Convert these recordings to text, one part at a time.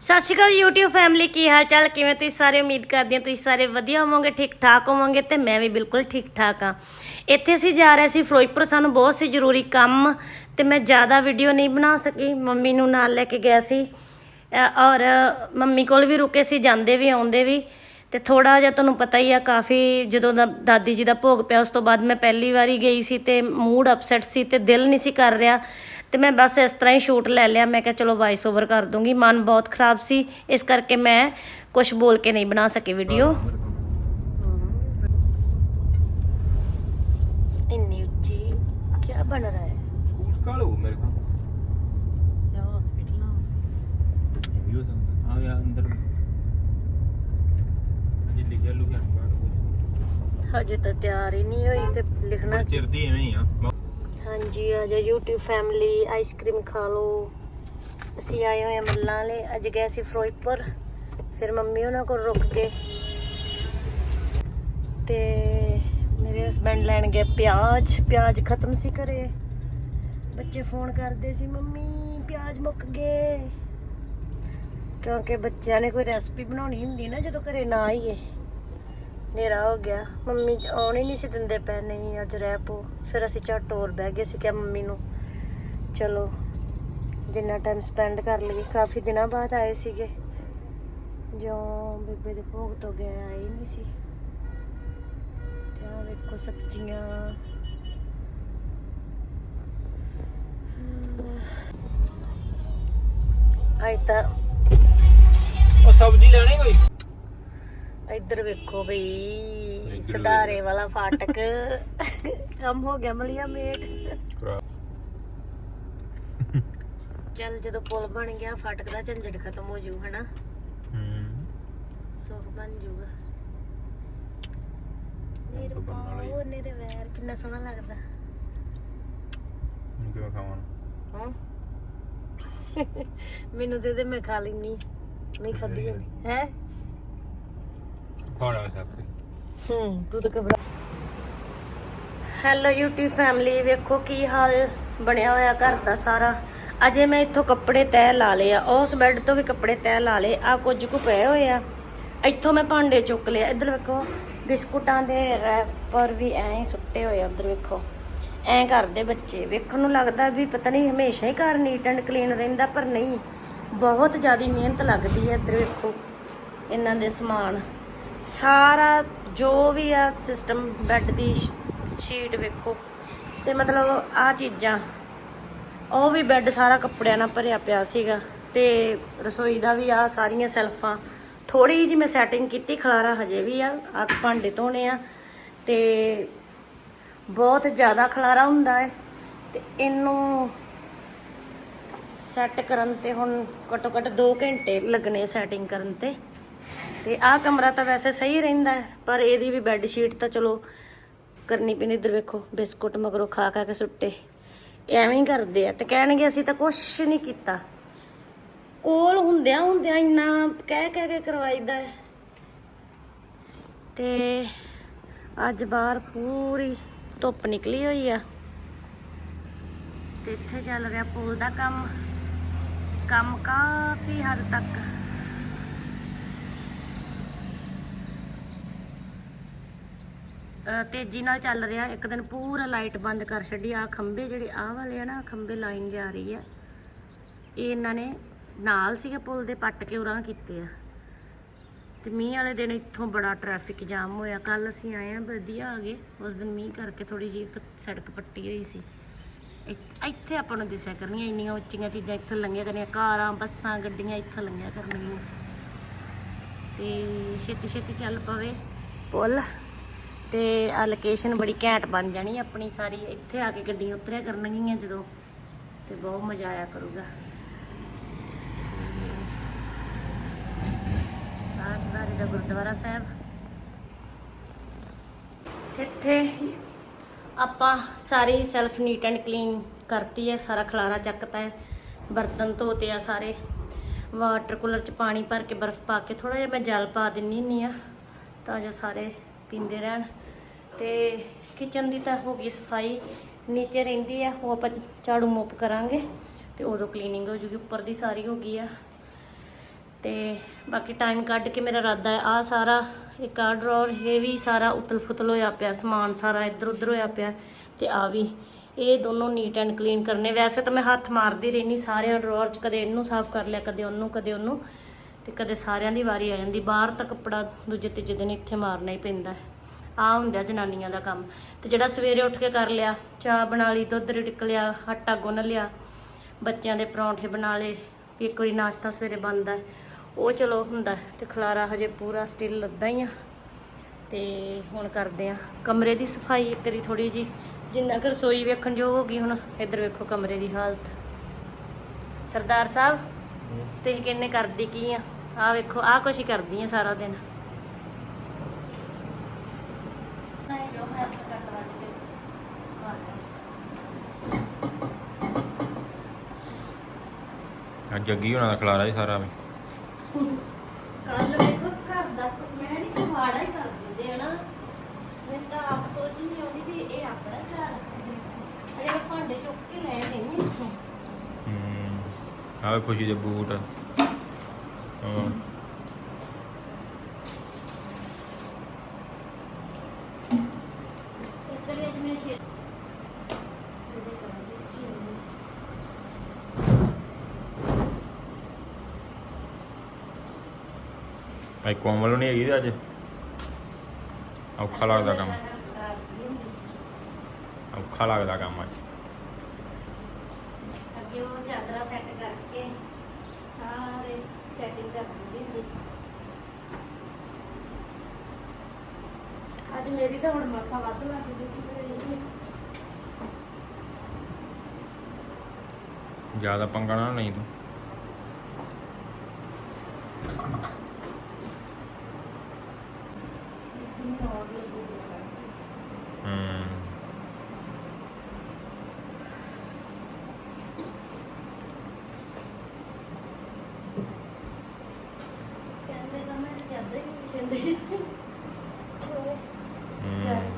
ਸਤਿ ਸ਼੍ਰੀ ਅਕਾਲ YouTube family ਕੀ ਹਾਲ ਚਾਲ ਕਿਵੇਂ ਤੁਸੀਂ ਸਾਰੇ? ਉਮੀਦ ਕਰਦੀ ਹਾਂ ਤੁਸੀਂ ਸਾਰੇ ਵਧੀਆ ਹੋਵੋਗੇ ਠੀਕ ਠਾਕ ਹੋਵੋਗੇ ਤੇ ਮੈਂ ਵੀ ਬਿਲਕੁਲ ਠੀਕ ਠਾਕ ਹਾਂ। ਇੱਥੇ ਅਸੀਂ ਜਾ ਰਹੇ ਸੀ ਫਿਰੋਜ਼ਪੁਰ, ਸਾਨੂੰ ਬਹੁਤ ਸੀ ਜ਼ਰੂਰੀ ਕੰਮ ਤੇ ਮੈਂ ਜ਼ਿਆਦਾ ਵੀਡੀਓ ਨਹੀਂ ਬਣਾ ਸਕੀ। ਮੰਮੀ ਨੂੰ ਨਾਲ ਲੈ ਕੇ ਗਿਆ ਸੀ। ਔਰ ਮੰਮੀ ਕੋਲ ਵੀ ਰੁਕੇ ਸੀ, ਜਾਂਦੇ ਵੀ, ਆਉਂਦੇ ਵੀ। ਤੇ ਥੋੜਾ ਜਿਹਾ ਤੁਹਾਨੂੰ ਪਤਾ ਹੀ ਆ ਕਾਫੀ ਜਦੋਂ ਦਾ ਦਾਦੀ ਜੀ ਦਾ ਭੋਗ ਪਿਆ ਉਸ ਤੋਂ ਬਾਅਦ ਮੈਂ ਪਹਿਲੀ ਵਾਰੀ ਗਈ ਸੀ ਤੇ ਮੂਡ ਅਪਸੈਟ ਸੀ ਤੇ ਦਿਲ ਨਹੀਂ ਸੀ ਕਰ ਰਿਹਾ। ਤੇ ਮੈਂ ਬਸ ਇਸ ਤਰ੍ਹਾਂ ਹੀ ਸ਼ੂਟ ਲੈ ਲਿਆ ਮੈਂ ਕਿਹਾ ਚਲੋ ਵਾਇਸ ਓਵਰ ਕਰ ਦੂੰਗੀ ਮਨ ਬਹੁਤ ਖਰਾਬ ਸੀ ਇਸ ਕਰਕੇ ਮੈਂ ਕੁਝ ਬੋਲ ਕੇ ਨਹੀਂ ਬਣਾ ਸਕੀ ਵੀਡੀਓ ਇੰਨੀ ਉੱਚੀ ਕੀ ਬਣ ਰਿਹਾ ਹੈ? ਉਸ ਕਾਲੋ ਮੇਰੇ ਕੋਲ। ਜਾ ਹਸਪੀਟਲ ਹੋ ਸਕਦਾ ਆ ਗਿਆ ਅੰਦਰ। ਲਿਖਿਆ ਲੁਕਿਆ ਹਜੇ ਤਾਂ ਤਿਆਰ ਹੀ ਨਹੀਂ ਹੋਈ ਤੇ ਲਿਖਣਾ ਚਿਰਦੀ ਐਵੇਂ ਹੀ ਆ। ਹਾਂਜੀ ਆ ਜਾ YouTube ਫੈਮਿਲੀ ਆਈਸਕ੍ਰੀਮ ਖਾ ਲਓ। ਅਸੀਂ ਆਏ ਹੋਏ ਹਾਂ ਮੱਲਾਂ ਵਾਲੇ। ਅੱਜ ਗਏ ਸੀ ਫਿਰੋਜ਼ਪੁਰ। ਫਿਰ ਮੰਮੀ ਉਹਨਾਂ ਕੋਲ ਰੁਕ ਗਏ। ਤੇ ਮੇਰੇ ਹਸਬੰਡ ਲੈਣ ਗਏ ਪਿਆਜ਼। ਪਿਆਜ਼ ਖਤਮ ਸੀ ਘਰੇ। ਬੱਚੇ ਫੋਨ ਕਰਦੇ ਸੀ ਮੰਮੀ ਪਿਆਜ਼ ਮੁੱਕ ਗਏ। ਕਿਉਂਕਿ ਬੱਚਿਆਂ ਨੇ ਕੋਈ ਰੈਸਪੀ ਬਣਾਉਣੀ ਹੁੰਦੀ ਨਾ, ਜਦੋਂ ਘਰੇ ਨਾ ਆਈਏ। ਹਨੇਰਾ ਹੋ ਗਿਆ। ਮੰਮੀ ਆਉਣ ਹੀ ਨਹੀਂ ਸੀ ਦਿੰਦੇ ਪਏ, ਨਹੀਂ, ਅੱਜ ਰਹਿ ਪੋ। ਫਿਰ ਅਸੀਂ ਝੱਟ ਹੋਰ ਬਹਿ ਗਏ ਸੀ ਕਿ ਮੰਮੀ ਨੂੰ, ਚਲੋ, ਜਿੰਨਾ ਟਾਈਮ ਸਪੈਂਡ ਕਰ ਲਈਏ। ਕਾਫੀ ਦਿਨਾਂ ਬਾਅਦ ਆਏ ਸੀਗੇ। ਜੋ ਬੇਬੇ ਦੇ ਭੋਗ ਤੋਂ ਗਏ ਆਏ ਨਹੀਂ ਸੀ। ਤੇ ਆਹ ਵੇਖੋ ਸਬਜ਼ੀਆਂ। ਅੱਜ ਤਾਂ ਉਹ ਸਬਜ਼ੀ ਲੈਣੀ ਕੋਈ? ਇੱਧਰ ਵੇਖੋ ਬਈ ਸਦਾਰੇ ਵਾਲਾ ਫਾਟਕ। ਕੰਮ ਹੋ ਗਿਆ ਮਲੀਆ ਮੇਟ। ਚੱਲ ਜਦੋਂ ਪੁਲ ਬਣ ਗਿਆ ਫਾਟਕ ਦਾ ਝੰਜਟ ਖਤਮ ਹੋ ਜੂ ਹਨਾ? ਹੂੰ ਸੁੱਖ ਬਣ ਜੂਗਾ। ਨੀਰ ਤਾਂ ਬਣਨ ਵਾਲਾ ਹੀ ਪਾਓ ਨੀਰੇ ਵੈਰ ਕਿੰਨਾ ਸੋਹਣਾ ਲੱਗਦਾ। ਹੁਣ ਕਿਵੇਂ ਖਾਵਾਂ? ਹਾਂ? ਮੈਨੂੰ ਦੇ ਦੇ ਮੈਂ ਖਾ ਲੈਣੀ ਨਹੀਂ ਖਾਦੀ ਜਾਂਦੀ ਹੈ? ਖਾਣਾ ਸਭ ਹੂੰ ਤੂੰ ਤਾਂ ਘਬਰਾ। ਹੈਲੋ YouTube ਫੈਮਿਲੀ ਵੇਖੋ ਕੀ ਹਾਲ ਬਣਿਆ ਹੋਇਆ ਘਰ ਦਾ ਸਾਰਾ। ਅਜੇ ਮੈਂ ਇੱਥੋਂ ਕੱਪੜੇ ਤੈਅ ਲਾ ਲਏ ਆ। ਉਸ ਬੈੱਡ ਤੋਂ ਵੀ ਕੱਪੜੇ ਤੈਅ ਲਾ ਲਏ। ਆ ਕੁਝ ਕੁ ਪਏ ਹੋਏ ਆ। ਇੱਥੋਂ ਮੈਂ ਭਾਂਡੇ ਚੁੱਕ ਲਿਆ ਇੱਧਰ ਵੇਖੋ ਬਿਸਕੁਟਾਂ ਦੇ ਰੈਪਰ ਵੀ ਐਂ ਹੀ ਸੁੱਟੇ ਹੋਏ ਆ। ਉੱਧਰ ਵੇਖੋ ਐਂ ਕਰਦੇ ਬੱਚੇ। ਵੇਖਣ ਨੂੰ ਲੱਗਦਾ ਵੀ ਪਤਾ ਨਹੀਂ ਹਮੇਸ਼ਾ ਹੀ ਘਰ ਨੀਟ ਐਂਡ ਕਲੀਨ ਰਹਿੰਦਾ ਪਰ ਨਹੀਂ। ਬਹੁਤ ਜ਼ਿਆਦਾ ਮਿਹਨਤ ਲੱਗਦੀ ਹੈ ਇੱਧਰ ਵੇਖੋ, ਇਹਨਾਂ ਦੇ ਸਮਾਨ। ਸਾਰਾ ਜੋ ਵੀ ਆ ਸਿਸਟਮ ਬੈੱਡ ਦੀ ਸ਼ੀਟ ਵੇਖੋ, ਤੇ ਮਤਲਬ ਆ ਚੀਜ਼ਾਂ, ਉਹ ਵੀ ਬੈੱਡ ਸਾਰਾ ਕੱਪੜਿਆਂ ਨਾਲ ਭਰਿਆ ਪਿਆ ਸੀਗਾ, ਤੇ ਰਸੋਈ ਦਾ ਵੀ ਆ ਸਾਰੀਆਂ ਸੈਲਫਾਂ। ਥੋੜੀ ਜਿਹੀ ਮੈਂ ਸੈਟਿੰਗ ਕੀਤੀ, ਖਲਾਰਾ ਹਜੇ ਵੀ ਆ ਆ ਭਾਂਡੇ ਧੋਣੇ ਆ, ਤੇ ਬਹੁਤ ਜ਼ਿਆਦਾ ਖਲਾਰਾ ਹੁੰਦਾ ਹੈ, ਤੇ ਇਹਨੂੰ ਸੈੱਟ ਕਰਨ ਤੇ ਹੁਣ ਘੱਟੋ ਘੱਟ 2 ਘੰਟੇ ਲੱਗਣੇ ਸੈਟਿੰਗ ਕਰਨ ਤੇ। ਤੇ ਆਹ ਕਮਰਾ ਤਾਂ ਵੈਸੇ ਸਹੀ ਰਹਿੰਦਾ ਪਰ ਇਹਦੀ ਵੀ ਬੈੱਡ ਸ਼ੀਟ ਤਾਂ ਚਲੋ ਕਰਨੀ ਪੈਂਦੀ ਇੱਧਰ ਵੇਖੋ, ਬਿਸਕੁਟ ਮਗਰੋਂ ਖਾ ਖਾ ਕੇ ਸੁੱਟੇ। ਐਵੇਂ ਹੀ ਕਰਦੇ ਆ ਤੇ ਕਹਿਣਗੇ ਅਸੀਂ ਤਾਂ ਕੁਛ ਨਹੀਂ ਕੀਤਾ। ਕੋਲ ਹੁੰਦਿਆਂ ਹੁੰਦਿਆਂ ਇੰਨਾ ਕਹਿ ਕਹਿ ਕੇ ਕਰਵਾਈਦਾ ਹੈ। ਤੇ ਅੱਜ ਬਾਹਰ ਪੂਰੀ ਧੁੱਪ ਨਿਕਲੀ ਹੋਈ ਆ। ਤੇ ਇੱਥੇ ਚੱਲ ਰਿਹਾ ਪੁਲ ਦਾ ਕੰਮ ਕੰਮ ਕਾਫੀ ਹੱਦ ਤੱਕ। ਤੇਜ਼ੀ ਨਾਲ ਚੱਲ ਰਿਹਾ, ਇੱਕ ਦਿਨ ਪੂਰਾ ਲਾਈਟ ਬੰਦ ਕਰ ਛੱਡੀ ਆ ਖੰਭੇ ਜਿਹੜੇ, ਆਹ ਵਾਲੇ ਆ ਨਾ, ਖੰਭੇ ਲਾਈਨ ਜਾ ਰਹੀ ਆ। ਇਹ ਇਹਨਾਂ ਨੇ ਨਾਲ ਸੀਗੇ ਪੁਲ ਦੇ, ਪੱਟ ਕੇ ਉਰਾਂ ਕੀਤੇ ਆ। ਤੇ ਮੀਂਹ ਵਾਲੇ ਦਿਨ ਇੱਥੋਂ ਬੜਾ ਟ੍ਰੈਫਿਕ ਜਾਮ ਹੋਇਆ। ਕੱਲ ਅਸੀਂ ਆਏ ਆ, ਵਧੀਆ ਆ ਗਏ। ਉਸ ਦਿਨ ਮੀਂਹ ਕਰਕੇ ਥੋੜੀ ਜਿਹੀ ਇੱਕ ਸੜਕ ਪੱਟੀ ਹੋਈ ਸੀ। ਇੱਥੇ ਆਪਾਂ ਨੂੰ ਦਿਸਿਆ ਕਰਨੀਆਂ ਇੰਨੀਆਂ ਉੱਚੀਆਂ ਚੀਜ਼ਾਂ ਇੱਥੇ ਲੰਘਿਆ ਕਰਨੀਆਂ, ਕਾਰਾਂ, ਬੱਸਾਂ, ਗੱਡੀਆਂ ਇੱਥੇ ਲੰਘਿਆ ਕਰਨੀਆਂ। ਤੇ ਛੇਤੀ ਛੇਤੀ ਚੱਲ ਪਵੇ। ਪੁੱਲ। ਤੇ ਆ ਲੋਕੇਸ਼ਨ ਬੜੀ ਘੈਂਟ ਬਣ ਜਾਣੀ, ਆਪਣੀ ਸਾਰੀ ਇੱਥੇ ਆ ਕੇ ਗੱਡੀਆਂ ਉਤਰਿਆ ਕਰਨਗੀਆਂ ਜਦੋਂ, ਤੇ ਬਹੁਤ ਮਜ਼ਾ ਆਇਆ ਕਰੂਗਾ। ਆਸਦਾਰੇ ਦਾ ਗੁਰਦੁਆਰਾ ਸਾਹਿਬ। ਇੱਥੇ ਆਪਾਂ ਸਾਰੀ ਸੈਲਫ ਨੀਟ ਐਂਡ ਕਲੀਨ ਕਰਤੀ ਹੈ, ਸਾਰਾ ਖਲਾਰਾ ਚੱਕਤਾ ਹੈ, ਬਰਤਨ ਧੋਤੇ ਆ ਸਾਰੇ। ਵਾਟਰ ਕੂਲਰ ਚ ਪਾਣੀ ਭਰ ਕੇ ਬਰਫ਼ ਪਾ ਕੇ ਥੋੜਾ ਜਿਹਾ ਮੈਂ ਜਲ ਪਾ ਦਿੰਨੀ ਹੁੰਨੀ ਆ ਤਾਂ ਜੋ ਸਾਰੇ ਪੀਂਦੇ ਰਹਿਣ। ਤੇ ਕਿਚਨ ਦੀ ਤਾਂ ਹੋ ਗਈ ਸਫ਼ਾਈ, ਨੀਚੇ ਰਹਿੰਦੀ ਆ, ਉਹ ਆਪਾਂ ਝਾੜੂ ਮੋਪ ਕਰਾਂਗੇ, ਤੇ ਉਦੋਂ ਕਲੀਨਿੰਗ ਹੋ ਜੂਗੀ, ਉੱਪਰ ਦੀ ਸਾਰੀ ਹੋ ਗਈ ਆ। ਤੇ ਬਾਕੀ ਟਾਈਮ ਕੱਢ ਕੇ ਮੇਰਾ ਇਰਾਦਾ ਹੈ ਆ ਸਾਰਾ ਇੱਕ ਆ ਡਰਾਅਰ ਇਹ ਵੀ ਸਾਰਾ ਉਤਲ ਫੁਤਲ ਹੋਇਆ ਪਿਆ, ਸਮਾਨ ਸਾਰਾ ਇੱਧਰ ਉੱਧਰ ਹੋਇਆ ਪਿਆ ਤੇ ਆ ਵੀ। ਇਹ ਦੋਨੋਂ ਨੀਟ ਐਂਡ ਕਲੀਨ ਕਰਨੇ। ਵੈਸੇ ਤਾਂ ਮੈਂ ਹੱਥ ਮਾਰਦੀ ਰਹਿਣੀ ਸਾਰਿਆਂ ਡਰਾਅਰ 'ਚ, ਕਦੇ ਇਹਨੂੰ ਸਾਫ਼ ਕਰ ਲਿਆ, ਕਦੇ ਉਹਨੂੰ ਕਦੇ ਉਹਨੂੰ ਤੇ ਕਦੇ ਸਾਰਿਆਂ ਦੀ ਵਾਰੀ ਆ ਜਾਂਦੀ। ਬਾਹਰ ਤਾਂ ਕੱਪੜਾ ਦੂਜੇ ਤੀਜੇ ਦਿਨ ਇੱਥੇ ਮਾਰਨਾ ਹੀ ਪੈਂਦਾ ਹੈ। ਆ ਹੁੰਦਾ ਜਨਾਨੀਆਂ ਦਾ ਕੰਮ। ਤੇ ਜਿਹੜਾ ਸਵੇਰੇ ਉੱਠ ਕੇ ਕਰ ਲਿਆ, ਚਾਹ ਬਣਾ ਲਈ, ਦੁੱਧ ਰਿੜਕ ਲਿਆ, ਆਟਾ ਗੁੰਨ ਲਿਆ, ਬੱਚਿਆਂ ਦੇ ਪਰੌਂਠੇ ਬਣਾ ਲਏ, ਵੀ ਇੱਕ ਵਾਰੀ ਨਾਸ਼ਤਾ ਸਵੇਰੇ ਬਣਦਾ ਉਹ ਚਲੋ ਹੁੰਦਾ ਤੇ ਖਲਾਰਾ ਹਜੇ ਪੂਰਾ ਸਟਿਲ ਲੱਦਾ ਹੀ ਆ। ਤੇ ਹੁਣ ਕਰਦੇ ਆ ਕਮਰੇ ਦੀ ਸਫ਼ਾਈ ਇੱਕ ਵਾਰੀ ਥੋੜੀ ਜੀ ਜਿੰਨਾ ਕੁ ਰਸੋਈ ਵੇਖਣ ਜੋ ਹੋ ਗਈ ਹੁਣ, ਇੱਧਰ ਵੇਖੋ ਕਮਰੇ ਦੀ ਹਾਲਤ। ਸਰਦਾਰ ਸਾਹਿਬ, ਤੁਸੀਂ ਕਿੰਨੇ ਕਰਦੀ ਕੀ ਆ? ਆ ਵੇਖੋ ਆ ਕੁਛ ਹੀ ਕਰਦੀ ਆ ਸਾਰਾ ਦਿਨ। ਅੱਜ ਜੱਗੀ ਹੋਣਾ ਦਾ ਖਲਾਰਾ ਹੀ ਸਾਰਾ ਵੀ ਕੱਲ ਵੇਖੋ ਘਰ ਦਾ ਮੈਂ ਨਹੀਂ ਕੁਹਾੜਾ ਹੀ ਕਰ ਦਿੰਦੇ ਹਨਾ ਮੈਂ ਤਾਂ ਆਪ ਸੋਚ ਨਹੀਂ ਆਉਂਦੀ ਵੀ ਇਹ ਆਪਣਾ ਘਰ ਅਰੇ ਮੈਂ ਭਾਂਡੇ ਚੁੱਕ ਕੇ ਲੈ ਗਈ ਇੱਥੋਂ। ਹੂੰ ਆਹ ਖੁਸ਼ੀ ਦੇ ਬੂਟ ਹਾਂ ਇੱਕ ਵਾਰੀ ਅੱਜ ਮੈਂ ਸ਼ੇ ਸਵੇਰੇ ਕਰਾਂਗੀ ਚੀਨੀ ਭਾਈ ਕੋਮਲ ਨਹੀਂ ਹੈਗੀ ਅੱਜ? ਔਖਾ ਲੱਗਦਾ ਕੰਮ। ਔਖਾ ਲੱਗਦਾ ਕੰਮ ਅੱਜ। ਅੱਗੇ ਉਹ ਚਾਦਰਾ ਸੈੱਟ ਕਰਕੇ ਸਾਰੇ ਸੈਟਿੰਗ ਕਰ ਦਿੰਦੀ ਹੁੰਦੀ। ਅੱਜ ਮੇਰੀ ਤਾਂ ਹੁਣ ਮਸਾ ਵੱਧ ਲੱਗ ਜੂਗੀ ਮੇਰੀ ਜ਼ਿਆਦਾ ਪੰਗਾ ਨਾ ਨਹੀਂ ਤੂੰ। ਚਾਦਰ ਹੀ ਵਿਛੰਦੇ ਹੂੰ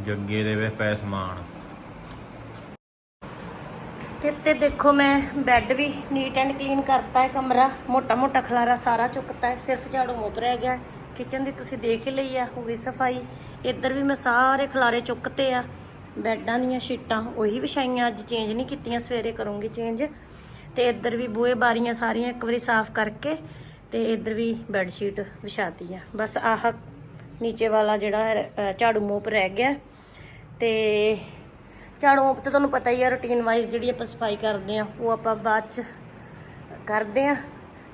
ਜੱਗੇ ਦੇ ਵੇ ਪੈ ਸਮਾਨ। ਤੇ ਤੇ ਦੇਖੋ ਮੈਂ ਬੈੱਡ ਵੀ ਨੀਟ ਐਂਡ ਕਲੀਨ ਕਰਤਾ ਹੈ, ਕਮਰਾ ਮੋਟਾ ਮੋਟਾ ਖਲਾਰਾ ਸਾਰਾ ਚੁੱਕਤਾ ਹੈ, ਸਿਰਫ ਝਾੜੂ ਮੋਪ ਰਹਿ ਗਿਆ ਕਿਚਨ ਦੀ ਤੁਸੀਂ ਦੇਖ ਹੀ ਲਈ ਆ ਹੋ ਗਈ ਸਫ਼ਾਈ। ਇੱਧਰ ਵੀ ਮੈਂ ਸਾਰੇ ਖਲਾਰੇ ਚੁੱਕਤੇ ਆ, ਬੈੱਡਾਂ ਦੀਆਂ ਸ਼ੀਟਾਂ, ਉਹੀ ਵਿਛਾਈਆਂ, ਅੱਜ ਚੇਂਜ ਨਹੀਂ ਕੀਤੀਆਂ, ਸਵੇਰੇ ਕਰੂੰਗੀ ਚੇਂਜ ਤੇ ਇੱਧਰ ਵੀ ਬੂਹੇ ਬਾਰੀਆਂ ਸਾਰੀਆਂ ਇੱਕ ਵਾਰੀ ਸਾਫ਼ ਕਰਕੇ ਤੇ ਇੱਧਰ ਵੀ ਬੈੱਡ ਸ਼ੀਟ ਵਿਛਾਤੀ ਆ। ਬਸ ਆਹ ਨੀਚੇ ਵਾਲਾ ਜਿਹੜਾ ਝਾੜੂ ਮੋਪ ਰਹਿ ਗਿਆ। ਤੇ ਝਾੜੂ ਮੋਪ ਤੇ ਤੁਹਾਨੂੰ ਪਤਾ ਹੀ ਆ ਰੁਟੀਨ ਵਾਈਜ਼ ਜਿਹੜੀ ਆਪਾਂ ਸਫ਼ਾਈ ਕਰਦੇ ਆ, ਉਹ ਆਪਾਂ ਬਾਅਦ ਚ ਕਰਦੇ ਆ।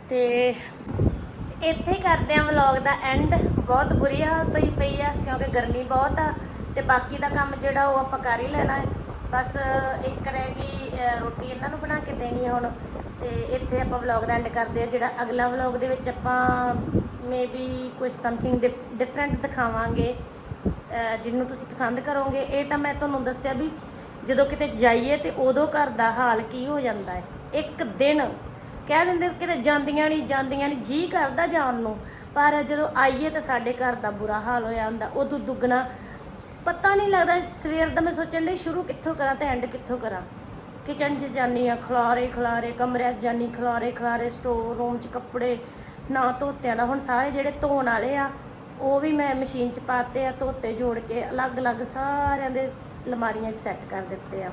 ਤੇ ਇੱਥੇ ਹੀ ਕਰਦੇ ਆ ਵਲੌਗ ਦਾ ਐਂਡ ਬਹੁਤ ਬੁਰੀ ਹਾਲਤ ਹੋਈ ਪਈ ਆ, ਕਿਉਂਕਿ ਗਰਮੀ ਬਹੁਤ ਆ, ਤੇ ਬਾਕੀ ਦਾ ਕੰਮ ਜਿਹੜਾ ਉਹ ਆਪਾਂ ਕਰ ਹੀ ਲੈਣਾ ਹੈ। ਬਸ ਇੱਕ ਰਹਿ ਗਈ ਰੋਟੀ ਇਹਨਾਂ ਨੂੰ ਬਣਾ ਕੇ ਦੇਣੀ ਹੁਣ। ਤੇ ਇੱਥੇ ਆਪਾਂ ਵਲੌਗ ਦਾ ਐਂਡ ਕਰਦੇ ਆ, ਜਿਹੜਾ ਅਗਲਾ ਵਲੌਗ ਦੇ ਵਿੱਚ ਆਪਾਂ ਮੇਬੀ ਕੁਝ ਸਮਥਿੰਗ ਡਿਫਰੈਂਟ ਦਿਖਾਵਾਂਗੇ। ਜਿਹਨੂੰ ਤੁਸੀਂ ਪਸੰਦ ਕਰੋਗੇ, ਇਹ ਤਾਂ ਮੈਂ ਤੁਹਾਨੂੰ ਦੱਸਿਆ ਵੀ ਜਦੋਂ ਕਿਤੇ ਜਾਈਏ ਤੇ ਉਦੋਂ ਘਰ ਦਾ ਹਾਲ ਕੀ ਹੋ ਜਾਂਦਾ ਹੈ। ਇੱਕ ਦਿਨ, ਕਹਿ ਦਿੰਦੇ ਕਿਤੇ ਜਾਂਦੀਆਂ ਨਹੀਂ ਜਾਂਦੀਆਂ ਨਹੀਂ ਜੀ ਕਰਦਾ ਜਾਣ ਨੂੰ। ਪਰ ਜਦੋਂ ਆਈਏ ਤਾਂ ਸਾਡੇ ਘਰ ਦਾ ਬੁਰਾ ਹਾਲ ਹੋਇਆ ਹੁੰਦਾ। ਉਦੋਂ ਦੁੱਗਣਾ ਪਤਾ ਨਹੀਂ ਲੱਗਦਾ, ਸਵੇਰ ਦਾ ਮੈਂ ਸੋਚਣ ਲਈ ਸ਼ੁਰੂ ਕਿੱਥੋਂ ਕਰਾਂ ਤੇ ਐਂਡ ਕਿੱਥੋਂ ਕਰਾਂ? ਕਿਚਨ 'ਚ ਜਾਨੀ ਆ ਖਲਾਰੇ ਖਲਾਰੇ, ਕਮਰਿਆਂ 'ਚ ਜਾਨੀ ਖਲਾਰੇ ਖਲਾਰੇ ਸਟੋਰ ਰੂਮ 'ਚ ਕੱਪੜੇ, ਨਾ ਧੋਤਿਆਂ ਦਾ। ਹੁਣ ਸਾਰੇ ਜਿਹੜੇ ਧੋਣ ਵਾਲੇ ਆ ਉਹ ਵੀ ਮੈਂ ਮਸ਼ੀਨ 'ਚ ਪਾਤੇ ਆ, ਧੋਤੇ, ਜੋੜ ਕੇ ਅਲੱਗ-ਅਲੱਗ ਸਾਰਿਆਂ ਦੇ ਲਮਾਰੀਆਂ 'ਚ ਸੈੱਟ ਕਰ ਦਿੱਤੇ ਆ।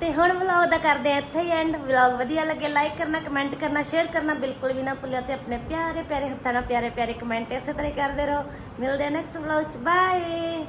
ਤੇ ਹੁਣ ਵਲੌਗ ਦਾ ਕਰਦੇ ਆ ਇੱਥੇ ਹੀ ਐਂਡ ਵਲੌਗ ਵਧੀਆ ਲੱਗੇ ਲਾਈਕ ਕਰਨਾ ਕਮੈਂਟ ਕਰਨਾ ਸ਼ੇਅਰ ਕਰਨਾ ਬਿਲਕੁਲ ਵੀ ਨਾ ਭੁੱਲਿਆ ਤੇ ਆਪਣੇ ਪਿਆਰੇ ਪਿਆਰੇ ਹੱਥਾਂ ਨਾਲ ਪਿਆਰੇ ਪਿਆਰੇ ਕਮੈਂਟ ਇਸੇ ਤਰ੍ਹਾਂ ਹੀ ਕਰਦੇ ਰਹੋ। ਮਿਲਦੇ ਆ ਨੈਕਸਟ ਵਲੌਗ ਚ ਬਾਏ